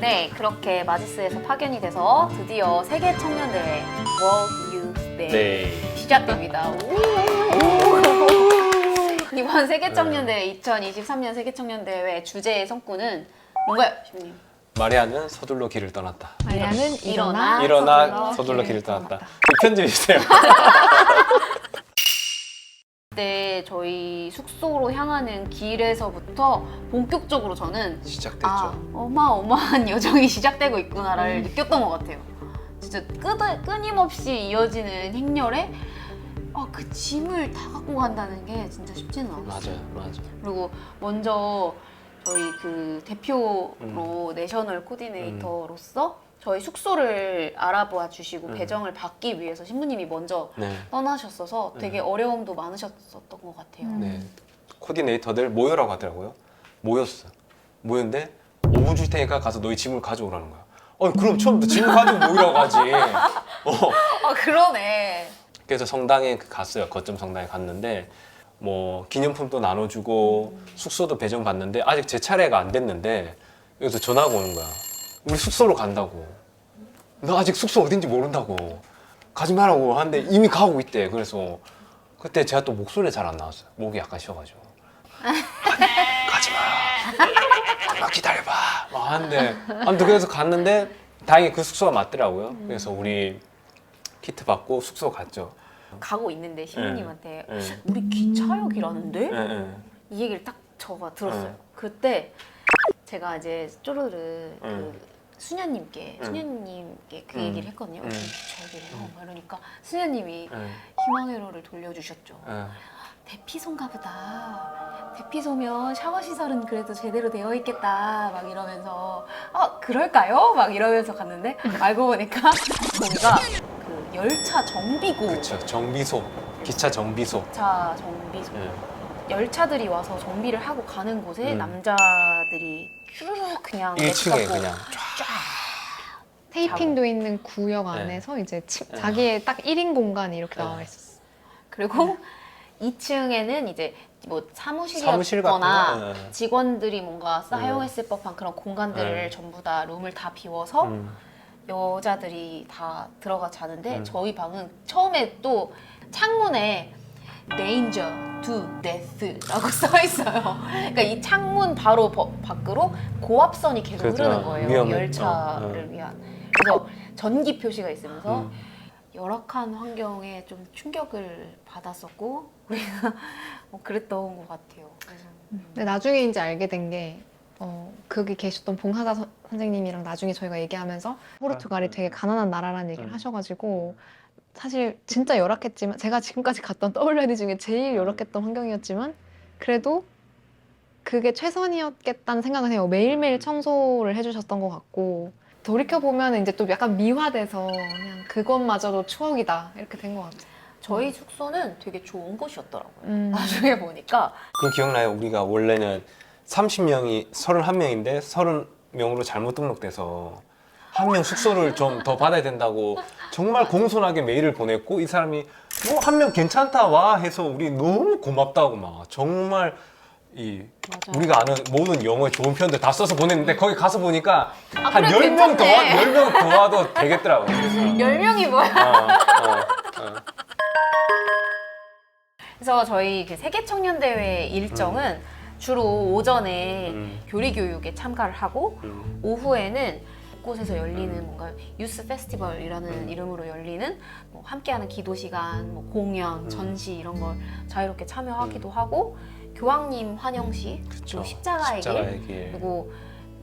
네, 그렇게 마지스에서 파견이 돼서 드디어 세계 청년 대회 World Youth Day 네. 시작됩니다. 오! 이번 세계 청년 대회 2023년 세계 청년 대회 주제의 성구는 뭔가요, 시부님? 마리아는 서둘러 길을 떠났다. 마리아는 일어나. 일어나 일어나 서둘러 서둘러 길을 길을 떠났다. 떠났다. 그 편집해 주세요. 그때 저희 숙소로 향하는 길에서부터 본격적으로 저는 시작됐죠. 아, 어마어마한 여정이 시작되고 있구나를 느꼈던 것 같아요. 진짜 끄, 끊임없이 이어지는 행렬에 아, 그 짐을 다 갖고 간다는 게 진짜 쉽지는 않았어요. 맞아요, 맞아. 그리고 먼저 저희 그 대표로 음. 내셔널 코디네이터로서 저희 숙소를 알아봐 주시고 음. 배정을 받기 위해서 신부님이 먼저 네, 떠나셨어서 되게 어려움도 많으셨었던 것 같아요. 음. 네. 코디네이터들 모여라고 하더라고요. 모였어. 모였는데 5분 줄 테니까 가서 너희 짐을 가져오라는 거야. 어, 그럼 처음부터 짐을 가지고 모이라고 하지. 어. 아 그러네. 그래서 성당에 그 갔어요. 거점 성당에 갔는데 뭐 기념품도 나눠주고 숙소도 배정 받는데 아직 제 차례가 안 됐는데 여기서 전화가 오는 거야. 우리 숙소로 간다고. 너 아직 숙소 어딘지 모른다고. 가지 말라고 하는데 이미 가고 있대. 그래서 그때 제가 또 목소리 잘 안 나왔어요. 목이 약간 쉬어가지고. 가, 가지 마. 잠깐 기다려봐. 막 하는데 아무튼 그래서 갔는데 다행히 그 숙소가 맞더라고요. 그래서 우리 키트 받고 숙소 갔죠. 가고 있는데 신부님한테 예. 우리 기차역이라는데 예, 예. 이 얘기를 딱 저가 들었어요. 네. 그때 제가 이제 쪼르르 그 음. 수녀님께 음. 수녀님께 그 음. 얘기를 했거든요. 음. 기차역이래요. 막 이러니까 수녀님이 예, 희망회로를 돌려주셨죠. 예. 대피소인가 보다. 대피소면 샤워 시설은 그래도 제대로 되어 있겠다. 막 이러면서 아 그럴까요? 막 이러면서 갔는데 알고 보니까 거기가 그 열차 정비고 그쵸 정비소 기차 정비소 열차 정비소 예. 열차들이 와서 정비를 하고 가는 곳에 음. 남자들이 쭈르륵 그냥 1층에 냅두고 그냥 테이핑도 있는 구역 네. 안에서 이제 치- 네. 자기의 딱 1인 공간이 이렇게 네. 나와 있었어. 그리고 2층에는 이제 뭐 사무실 사무실이었거나 거 예. 직원들이 뭔가 사용했을 법한 그런 공간들을 네. 전부 다 룸을 다 비워서 음. 여자들이 다 들어가 자는데 음. 저희 방은 처음에 또 창문에 danger to death라고 써 있어요. 그러니까 이 창문 바로 버- 밖으로 고압선이 계속 그렇죠. 흐르는 거예요. 위험해. 열차를 어, 어. 위한. 그래서 전기 표시가 있으면서 음. 열악한 환경에 좀 충격을 받았었고 우리가 뭐 그랬던 것 같아요. 그래서 근데 나중에 이제 알게 된 게 어, 거기 계셨던 봉사자 선- 선생님이랑 나중에 저희가 얘기하면서 포르투갈이 되게 가난한 나라라는 얘기를 음. 하셔가지고 사실 진짜 열악했지만 제가 지금까지 갔던 WD 중에 제일 열악했던 환경이었지만 그래도 그게 최선이었겠다는 생각은 해요. 매일매일 청소를 해주셨던 것 같고 돌이켜 보면 이제 또 약간 미화돼서 그냥 그것마저도 추억이다 이렇게 된 것 같아요. 저희 숙소는 되게 좋은 곳이었더라고요. 음. 나중에 보니까 그 기억나요? 우리가 원래는 30명이 31명인데 30명으로 잘못 등록돼서 한명 숙소를 좀 더 받아야 된다고 정말 공손하게 메일을 보냈고 이 사람이 뭐 한 명 괜찮다 와 해서 우리 너무 고맙다고 막 정말 이 맞아. 우리가 아는 모든 영어의 좋은 표현들 다 써서 보냈는데 거기 가서 보니까 아, 한 그래, 10명 더, 괜찮네. 10명 더 와도 되겠더라고. 그래서 열 명이 뭐야? 어, 어, 어. 그래서 저희 그 세계 청년 대회 일정은 주로 오전에 음. 교리 교육에 참가를 하고 음. 오후에는 곳곳에서 열리는 음. 뭔가 유스 페스티벌이라는 음. 이름으로 열리는 뭐 함께하는 기도 시간, 뭐 공연, 음. 전시 이런 걸 자유롭게 참여하기도 하고 교황님 환영식, 그쵸. 그리고 십자가의 길, 십자가의 길. 그리고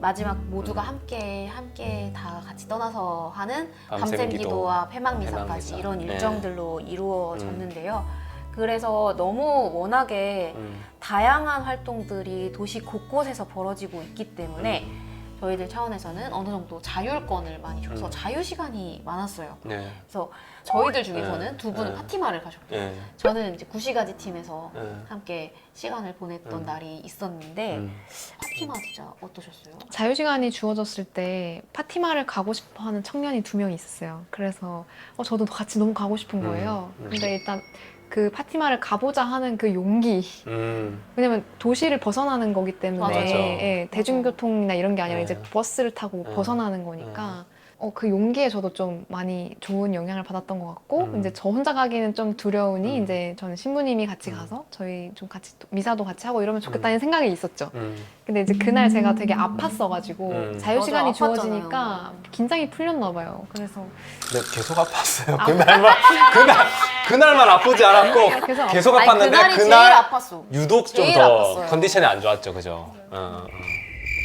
마지막 모두가 음. 함께 함께 다 같이 떠나서 하는 밤샘 밤샘 기도, 기도와 폐막 미사까지 폐막미사. 이런 네. 일정들로 이루어졌는데요. 그래서 너무 워낙에 음. 다양한 활동들이 도시 곳곳에서 벌어지고 있기 때문에 저희들 차원에서는 어느 정도 자율권을 많이 줘서 음. 자유 시간이 많았어요. 네. 그래서 저희들 중에서는 네. 두 분은 네. 파티마를 가셨고 예. 저는 이제 구시가지 팀에서 예. 함께 시간을 보냈던 음. 날이 있었는데 음. 파티마 진짜 어떠셨어요? 자유 시간이 주어졌을 때 파티마를 가고 싶어하는 청년이 두 명 있었어요. 그래서 어, 저도 같이 너무 가고 싶은 음, 거예요. 음. 근데 일단 그 파티마를 가보자 하는 그 용기 음. 왜냐면 도시를 벗어나는 거기 때문에 맞아요. 예, 대중교통이나 이런 게 아니라 네. 이제 버스를 타고 네. 벗어나는 거니까 어, 그 용기에 저도 좀 많이 좋은 영향을 받았던 것 같고 음. 이제 저 혼자 가기는 좀 두려우니 음. 이제 저는 신부님이 같이 음. 가서 저희 좀 같이 또 미사도 같이 하고 이러면 좋겠다는 생각이 있었죠. 음. 근데 이제 그날 제가 되게 아팠어가지고 음. 자유 시간이 맞아, 주어지니까. 긴장이 풀렸나 봐요. 그래서 근데 계속 아팠어요. 그날만 그날 그날만 아프지 않았고 그래서 계속 아니, 아팠는데 그날이 그날 제일 아팠어. 유독 좀 제일 더 아팠어요. 컨디션이 안 좋았죠, 그죠? 어, 어.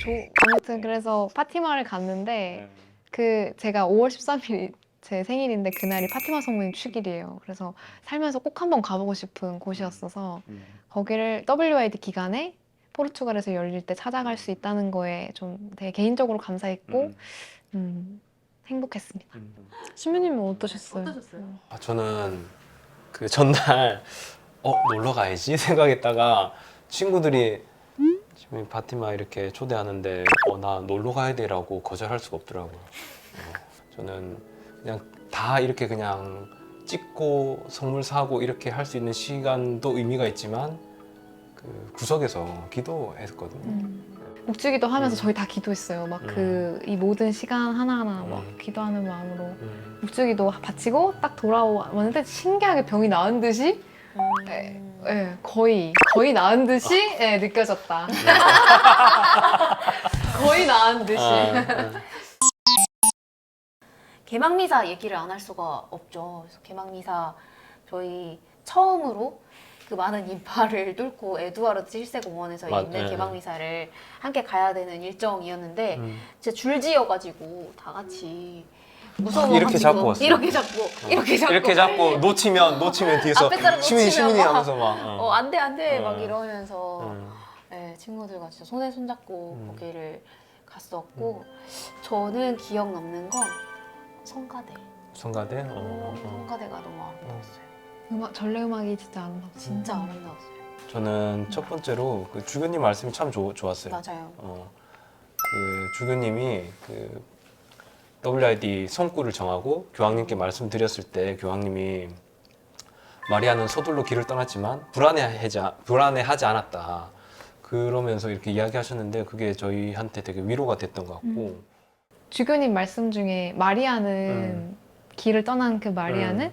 조, 아무튼 그래서 파티마를 갔는데 네. 그 제가 5월 13일이 제 생일인데 그날이 파티마 성모님 축일이에요. 그래서 살면서 꼭 한번 가보고 싶은 곳이었어서 음. 거기를 WID 기간에 포르투갈에서 열릴 때 찾아갈 수 있다는 거에 좀 되게 개인적으로 감사했고 음. 음, 행복했습니다. 음. 신부님은 어떠셨어요? 어떠셨어요? 아, 저는 그 전날 어 놀러 가야지 생각했다가 친구들이 지금 파티마 이렇게 초대하는데 어 나 놀러 가야 돼라고 거절할 수가 없더라고요. 어, 저는 그냥 다 이렇게 그냥 찍고 선물 사고 이렇게 할 수 있는 시간도 의미가 있지만 그 구석에서 기도했거든요. 음. 묵주기도 하면서 음. 저희 다 기도했어요. 막 음. 그이 모든 시간 하나하나 막 음. 기도하는 마음으로 음. 묵주기도 바치고 딱 돌아왔는데 신기하게 병이 나은 듯이 네. 예, 거의 거의 나은 듯이 예, 느껴졌다. 거의 나은 듯이. 아, 개막미사 얘기를 안 할 수가 없죠. 그래서 개막미사 저희 처음으로 그 많은 인파를 뚫고 에두아르드 7세 공원에서 맞- 있는 네. 개막미사를 함께 가야 되는 일정이었는데 음. 진짜 줄지어가지고 다 같이 무서워 이렇게 잡고 왔어요. 이렇게 잡고 이렇게 잡고 이렇게 잡고 놓치면 놓치면 뒤에서 앞에 사람 시민 놓치면 시민이 막, 하면서 막 어. 어 안돼 안돼 막 어. 이러면서 음. 네, 친구들과 진짜 손에 손잡고 음. 거기를 갔었고 저는 기억 남는 건 성가대 성가대 어, 어, 어. 성가대가 너무 아름다웠어요 음악 전래 음악이 진짜 아름답죠. 진짜 아름다웠어요 저는 첫 번째로 그 주교님 말씀이 참 좋, 좋았어요. 맞아요 어, 그 주교님이 그 WID 성구를 정하고 교황님께 말씀드렸을 때 교황님이 마리아는 서둘러 길을 떠났지만 불안해하지, 불안해하지 않았다. 그러면서 이렇게 이야기하셨는데 그게 저희한테 되게 위로가 됐던 것 같고 음. 주교님 말씀 중에 마리아는 음. 길을 떠난 그 마리아는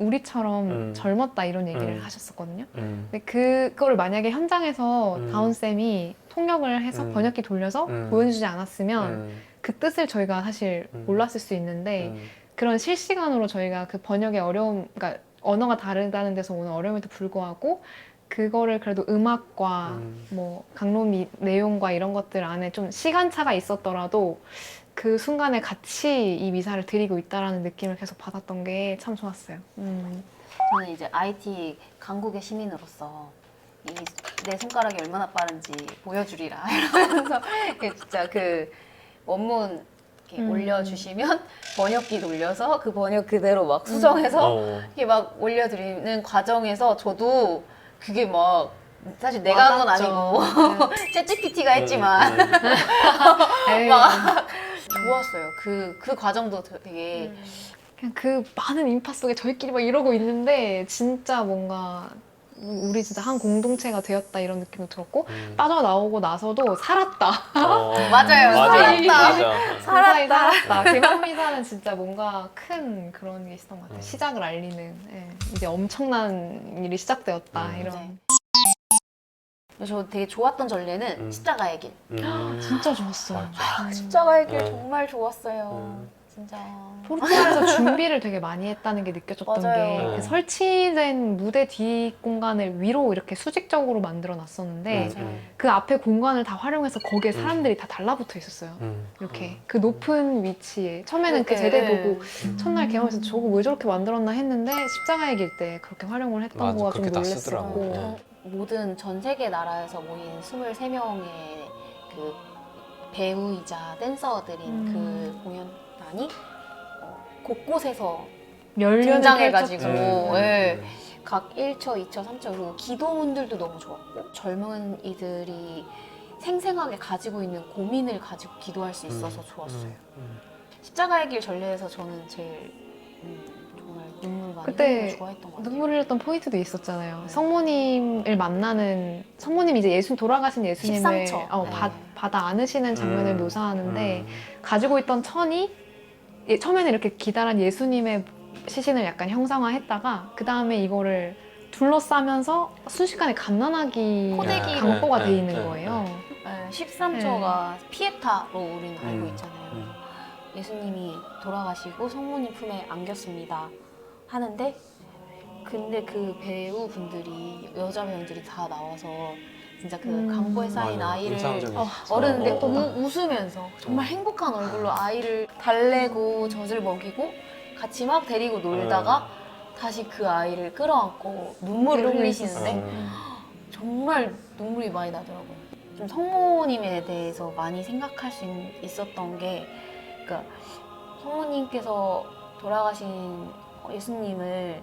우리처럼 음. 젊었다 이런 얘기를 음. 하셨었거든요. 음, 근데 그거를 만약에 현장에서 음. 다운 쌤이 통역을 해서 음. 번역기 돌려서 음. 보여주지 않았으면 음, 그 뜻을 저희가 사실 음. 몰랐을 수 있는데 음, 그런 실시간으로 저희가 그 번역의 어려움, 그러니까 언어가 다르다는 데서 오는 어려움에도 불구하고 그거를 그래도 음악과 음. 뭐 강론 미- 내용과 이런 것들 안에 좀 시간차가 있었더라도 그 순간에 같이 이 미사를 드리고 있다라는 느낌을 계속 받았던 게 참 좋았어요. 음. 저는 이제 IT 강국의 시민으로서 이 내 손가락이 얼마나 빠른지 보여주리라 이러면서 이렇게 진짜 그 원문 이렇게 음. 올려주시면 번역기 돌려서 그 번역 그대로 막 수정해서 어, 이렇게 막 올려드리는 과정에서 저도 그게 막 사실 내가 한 건. 아니고 챗GPT가 했지만 음, 음, 에이, 막 좋았어요. 그, 그 과정도 되게 그냥 그 많은 인파 속에 저희끼리 막 이러고 있는데 진짜 뭔가 우리 진짜 한 공동체가 되었다 이런 느낌도 들었고 음. 빠져나오고 나서도 살았다. 어, 맞아요. 맞아, 살았다. 맞아. 살았다. 살았다. 개방미사는 진짜 뭔가 큰 그런 게 있었던 것 같아요. 음. 시작을 알리는 예. 이제 엄청난 일이 시작되었다 음. 이런. 네. 저 되게 좋았던 전례는 음. 십자가의 길. 음. 진짜 좋았어요. 맞아. 음. 십자가의 길 음. 정말 좋았어요. 음. 진짜. 포르투갈에서 준비를 되게 많이 했다는 게 느껴졌던 맞아요. 게 음. 설치된 무대 뒤 공간을 위로 이렇게 수직적으로 만들어 놨었는데 음, 음, 그 앞에 공간을 다 활용해서 거기에 음. 사람들이 다 달라붙어 있었어요. 음. 이렇게 그 높은 위치에 처음에는 그 제대 네. 보고 첫날 개방에서 저거 왜 저렇게 만들었나 했는데 십자가의 길 때 그렇게 활용을 했던 맞아, 거가 좀 그렇게 다 놀랬었고. 저 모든 전 세계 나라에서 모인 23명의 그 배우이자 댄서들인 음. 그 공연 단이 어, 곳곳에서 등장해가지고 펼쳤죠. 음, 예. 음. 각 1처, 2처, 3처 그리고 기도문들도 너무 좋았고 젊은 이들이 생생하게 가지고 있는 고민을 가지고 기도할 수 있어서 음, 좋았어요. 음, 음. 십자가의 길 전례에서 저는 제일 음, 정말 눈물 많이 그때 흘리고 좋아했던 것 같아요. 눈물 흘렸던 포인트도 있었잖아요. 네. 성모님을 만나는 성모님 이제 예수 돌아가신 예수님을 13초. 어, 네. 받, 받아 안으시는 장면을 음. 묘사하는데 음. 가지고 있던 천이 예, 처음에는 이렇게 기다란 예수님의 시신을 약간 형상화했다가 그 다음에 이거를 둘러싸면서 순식간에 갓난아기 포대기로. 강보가 네, 돼 있는 네, 거예요. 네, 13초가 피에타로 우리는 알고 음, 있잖아요. 음. 예수님이 돌아가시고 성모님 품에 안겼습니다. 하는데 근데 그 배우분들이 여자 배우들이 다 나와서 진짜 그 음. 강보에 쌓인 맞아. 아이를 인상적이었어. 어, 어른인데 어, 어. 우- 웃으면서 정말 행복한 얼굴로 아이를 달래고 젖을 먹이고 같이 막 데리고 놀다가 다시 그 아이를 끌어안고 눈물을 흘리시는데 음. 정말 눈물이 많이 나더라고요. 좀 성모님에 대해서 많이 생각할 수 있, 있었던 게, 그러니까 성모님께서 돌아가신 예수님을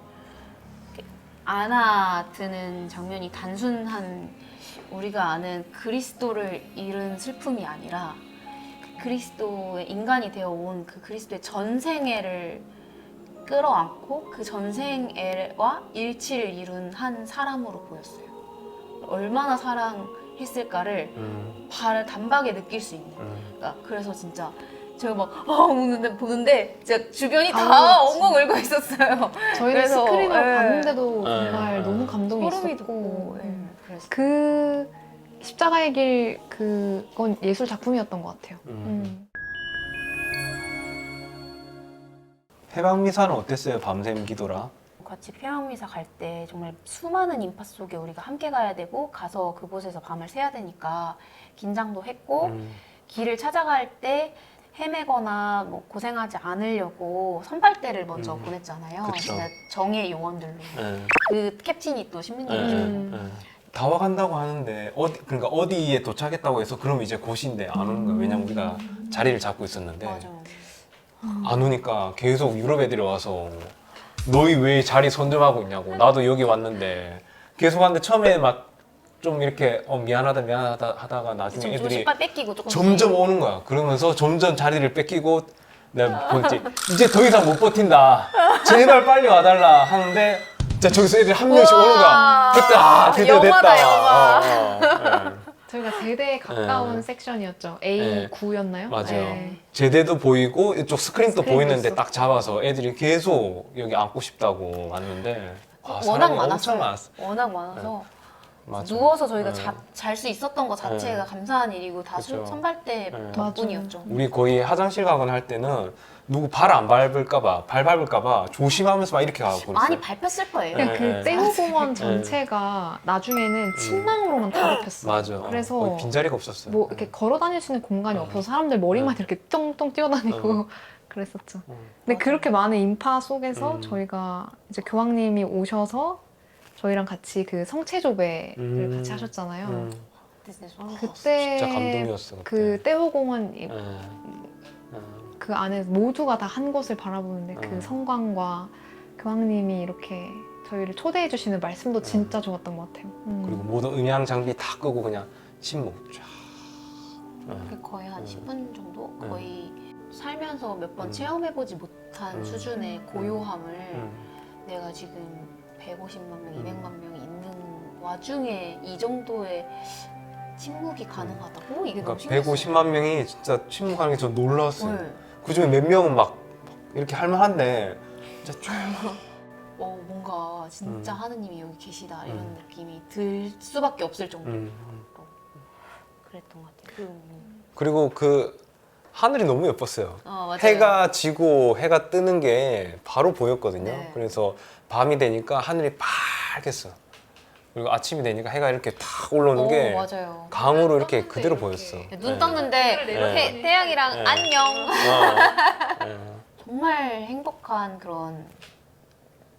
안아드는 장면이 단순한 우리가 아는 그리스도를 잃은 슬픔이 아니라 그 그리스도의 인간이 되어 온 그 그리스도의 전생애를 끌어안고 그 전생애와 일치를 이룬 한 사람으로 보였어요. 얼마나 사랑했을까를 음. 발 단박에 느낄 수 있는. 음. 그러니까 그래서 진짜 제가 막 아, 웃는데 보는데 진짜 주변이 다 아, 엉엉 울고 있었어요. 저희는 그래서, 스크린으로 예. 봤는데도 예. 정말 너무 감동이 소름이 있었고 돋고. 예, 음. 그래서 그 십자가의 길 그건 예술 작품이었던 것 같아요. 음. 음. 해방 미사는 어땠어요? 밤샘 기도라. 같이 평양미사 갈 때 정말 수많은 인파 속에 우리가 함께 가야 되고 가서 그곳에서 밤을 새야 되니까 긴장도 했고 음. 길을 찾아갈 때 헤매거나 뭐 고생하지 않으려고 선발대를 먼저 음. 보냈잖아요. 그쵸. 정의 요원들로. 예. 그 캡틴이 또. 예. 다 와간다고 하는데 어디 그러니까 어디에 도착했다고 해서 그럼 이제 곳인데 안 오는 거야. 왜냐면 우리가 자리를 잡고 있었는데. 맞아. 안 오니까 계속 유럽 애들이 와서 너희 왜 자리 선점하고 있냐고. 나도 여기 왔는데. 계속 하는데 처음에 막 좀 이렇게 어, 미안하다 미안하다 하다가 나중에 좀 애들이 뺏기고 조금 점점 오는 거야. 그러면서 점점 자리를 뺏기고 내가 보지. 이제 더 이상 못 버틴다. 제발 빨리 와달라 하는데 진짜 저기서 애들이 한 명씩 오는 거야 그때 아 드디어 영화다, 됐다 영화. 어, 어, 예. 저희가 제대에 가까운 네. 섹션이었죠. 네. A9였나요? 맞아요. 제대도 보이고 이쪽 스크린도 보이는데 있었고. 딱 잡아서 애들이 계속 여기 앉고 싶다고 왔는데 아, 워낙. 엄청 많았어. 워낙 많아서 맞아. 누워서 저희가 네. 잘수 있었던 것 자체가 네. 감사한 일이고 다 그쵸. 선발대 네. 덕분이었죠. 우리 거의 화장실 가거나 할 때는 누구 발 안 밟을까봐 발 밟을까봐 조심하면서 막 이렇게 가고 그랬어요. 많이 밟혔을 거예요. 그냥 네, 그 네. 떼호공원 전체가 나중에는 침낭으로만 다 덮였어. 맞아. 그래서 거의 빈자리가 없었어요. 뭐 이렇게 걸어 다닐 수 있는 공간이 어. 없어서 사람들 머리만 어. 이렇게 똥똥 뛰어다니고 그랬었죠. 음. 근데 맞아. 그렇게 많은 인파 속에서 음. 저희가 이제 교황님이 오셔서 저희랑 같이 그 성체 조배를 음. 같이 하셨잖아요. 음. 그때 진짜 감동이었어. 그때. 그 떼호공원. 그 안에 모두가 다 한 곳을 바라보는데 그 음. 성광과 교황님이 이렇게 저희를 초대해 주시는 말씀도 진짜 좋았던 것 같아요. 음. 그리고 모든 음향 장비 다 끄고 그냥 침묵 쫙. 예. 그 거의 한 음. 10분 정도 음. 거의 살면서 몇 번 음. 체험해보지 못한 음. 수준의 고요함을 음. 내가 지금 150만 명, 음. 200만 명이 있는 와중에 이 정도의 침묵이 가능하다고? 이게 너무 그러니까 신기했어요. 150만 명이 진짜 침묵하는 게 저 놀라웠어요. 네. 그 중에 몇 명은 막 이렇게 할만한데 진짜 쫙. 어, 뭔가 진짜 음. 하느님이 여기 계시다 이런 음. 느낌이 들 수밖에 없을 정도로 음. 그랬던 것 같아요. 그, 음. 그리고 그 하늘이 너무 예뻤어요. 어, 맞아요. 해가 지고 해가 뜨는 게 바로 보였거든요. 네. 그래서 밤이 되니까 하늘이 빨갰어. 그리고 아침이 되니까 해가 이렇게 탁 올라오는 어, 게 맞아요. 강으로 이렇게 떴는데 그대로 이렇게. 보였어. 눈 네. 떴는데 네. 태, 태양이랑 네. 안녕. 어. 네. 정말 행복한 그런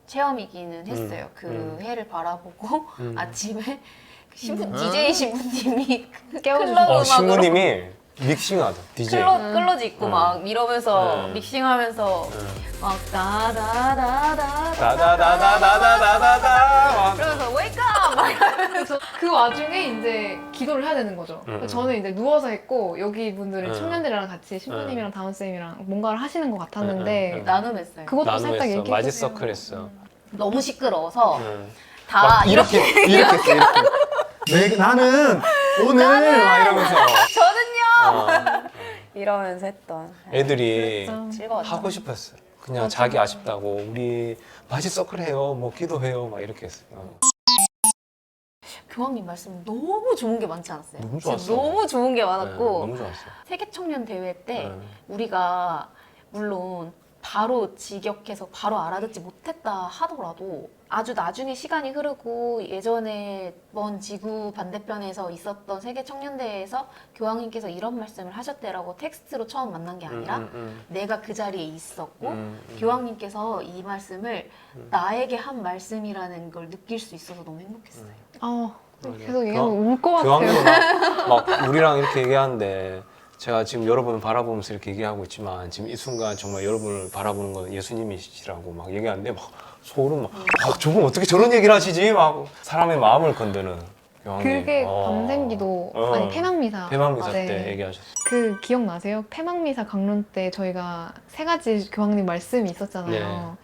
체험이기는 했어요. 그 음. 해를 바라보고 음. 아침에 그 신부 음. DJ 신부님이 깨워주시고. 클럽 어, 신부님이 믹싱하죠 DJ. 클로, 음. 클로즈 입고 음. 막 이러면서 음. 믹싱하면서 막 다다다다다 다다다다다다다다. 그러면서 웨이크업 막 그래서 그 와중에 이제 기도를 해야 되는 거죠. 음, 음. 저는 이제 누워서 했고 여기 분들은 음. 청년들이랑 같이 신부님이랑 다운 쌤이랑 뭔가를 하시는 것 같았는데 음, 음, 음. 나눔했어요. 그것도 살짝 나눔했어. 얘기해 주세요. 서클 했어. 너무 시끄러워서 응. 다막 이렇게 이렇게 이렇게 했어 이렇게. 내, 나는 오늘 막 이러면서 저는요 어, 이러면서 했던 애들이 그랬죠. 즐거웠죠. 하고 싶었어요. 그냥 자기 아쉽다고 우리 마지 서클 해요, 뭐 기도해요, 막 이렇게 했어요. 어. 교황님 말씀 너무 좋은 게 많지 않았어요? 너무 진짜 좋았어. 너무 좋은 게 네, 많았고 너무 좋았어. 세계 청년 대회 때 네. 우리가 물론 바로 직역해서 바로 알아듣지 못했다 하더라도 아주 나중에 시간이 흐르고 예전에 먼 지구 반대편에서 있었던 세계 청년대회에서 교황님께서 이런 말씀을 하셨대라고 텍스트로 처음 만난 게 아니라 음, 음, 내가 그 자리에 있었고 음, 음. 교황님께서 이 말씀을 음. 나에게 한 말씀이라는 걸 느낄 수 있어서 너무 행복했어요. 아, 맞아요. 계속 얘기하면 울것 교황님은 같아요. 막, 막 우리랑 이렇게 얘기하는데 제가 지금 여러분을 바라보면서 이렇게 얘기하고 있지만 지금 이 순간 정말 여러분을 바라보는 건 예수님이시라고 막 얘기하는데 막 소름 막 아, 저분 어떻게 저런 얘기를 하시지 막 사람의 마음을 건드는 교황님. 그게 어. 밤샘기도 어. 아니 폐막미사 대망미사 네. 때 얘기하셨어요. 그 기억나세요? 폐막미사 강론 때 저희가 세 가지 교황님 말씀이 있었잖아요.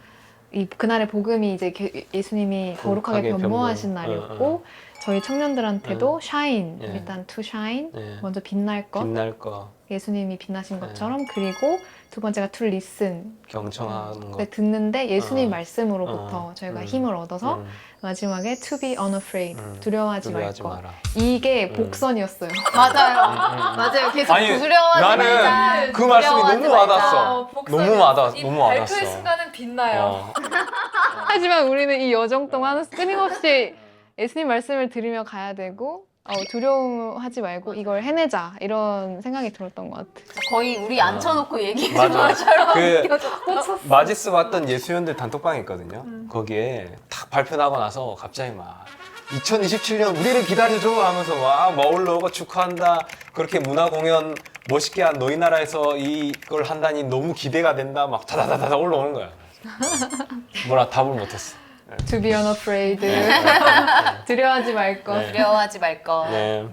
이 그날의 복음이 이제 게- 예수님이 거룩하게 거룩하게 변모하신 변모. 날이었고 어, 저희 청년들한테도 어. 샤인 예. 일단 투 샤인 네. 먼저 빛날 것 빛날 거 예수님이 빛나신 네. 것처럼 그리고 두 번째가 to listen 경청하는 거. 네, 듣는데 예수님 어. 말씀으로부터 어. 저희가 음. 힘을 얻어서 음, 마지막에 to be unafraid 음. 두려워하지 두려워하지 말것 마라. 이게 음. 복선이었어요. 맞아요. 음, 음. 맞아요. 계속 아니, 두려워하지 나는 말자. 그 말씀이 두려워하지 너무. 와닿았어. 너무 와닿 너무 와닿았어. 순간은 빛나요. 어. 하지만 우리는 이 여정 동안 끊임없이 예수님 말씀을 들으며 가야 되고 어, 두려움하지 말고 이걸 해내자 이런 생각이 들었던 것 같아요. 거의 우리 앉혀놓고 얘기해 맞아. 준 것처럼 그. 마지스 왔던 예수연들 단톡방이 있거든요. 거기에 딱 발표 나고 나서 갑자기 막 2027년 우리를 기다려줘 하면서 막 머울러오고 축하한다. 그렇게 문화 공연 멋있게 한 너희 나라에서 이걸 한다니 너무 기대가 된다. 막 다다다다 올라오는 거야. 뭐라 답을 못했어. To be unafraid. 두려워하지 말 것. 네. 두려워하지 말 것. 네.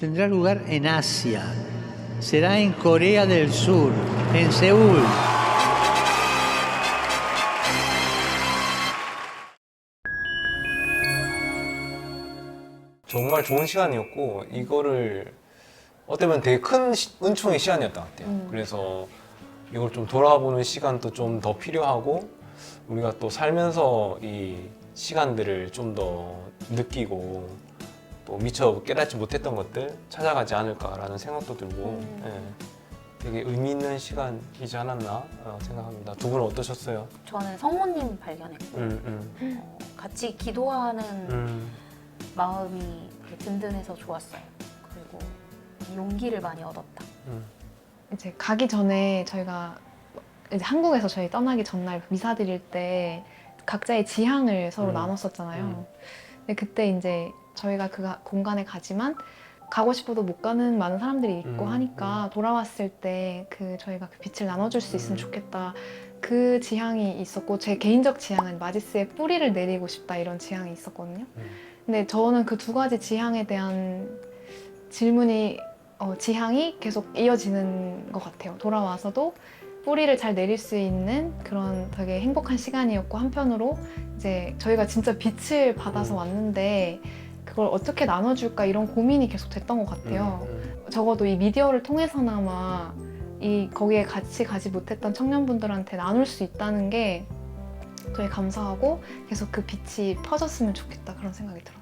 Tendrá lugar en Asia. Será en Corea del Sur, en Seúl. 정말 좋은 시간이었고 이거를 어쩌면 되게 큰 시- 은총의 시간이었던 것 같아요. 음. 그래서 이걸 좀 돌아보는 시간도 좀 더 필요하고 우리가 또 살면서 이 시간들을 좀 더 느끼고 또 미처 깨닫지 못했던 것들 찾아가지 않을까라는 생각도 들고 음. 예, 되게 의미 있는 시간이지 않았나 어, 생각합니다. 두 분은 어떠셨어요? 저는 성모님 발견했고 음, 음, 어, 같이 기도하는 음, 마음이 되게 든든해서 좋았어요. 그리고 용기를 많이 얻었다. 음. 이제 가기 전에 저희가 이제 한국에서 저희 떠나기 전날 미사 드릴 때 각자의 지향을 서로 음. 나눴었잖아요. 음. 근데 그때 이제 저희가 그 가- 공간에 가지만 가고 싶어도 못 가는 많은 사람들이 있고 음, 하니까 돌아왔을 때 그 저희가 그 빛을 나눠줄 수 있으면 음. 좋겠다. 그 지향이 있었고 제 개인적 지향은 마지스의 뿌리를 내리고 싶다 이런 지향이 있었거든요. 음. 근데 저는 그 두 가지 지향에 대한 질문이 어, 지향이 계속 이어지는 것 같아요. 돌아와서도 뿌리를 잘 내릴 수 있는 그런 되게 행복한 시간이었고 한편으로 이제 저희가 진짜 빛을 받아서 음. 왔는데 그걸 어떻게 나눠줄까 이런 고민이 계속 됐던 것 같아요. 음, 적어도 이 미디어를 통해서나마 이 거기에 같이 가지 못했던 청년분들한테 나눌 수 있다는 게 되게 감사하고 계속 그 빛이 퍼졌으면 좋겠다 그런 생각이 들었어요.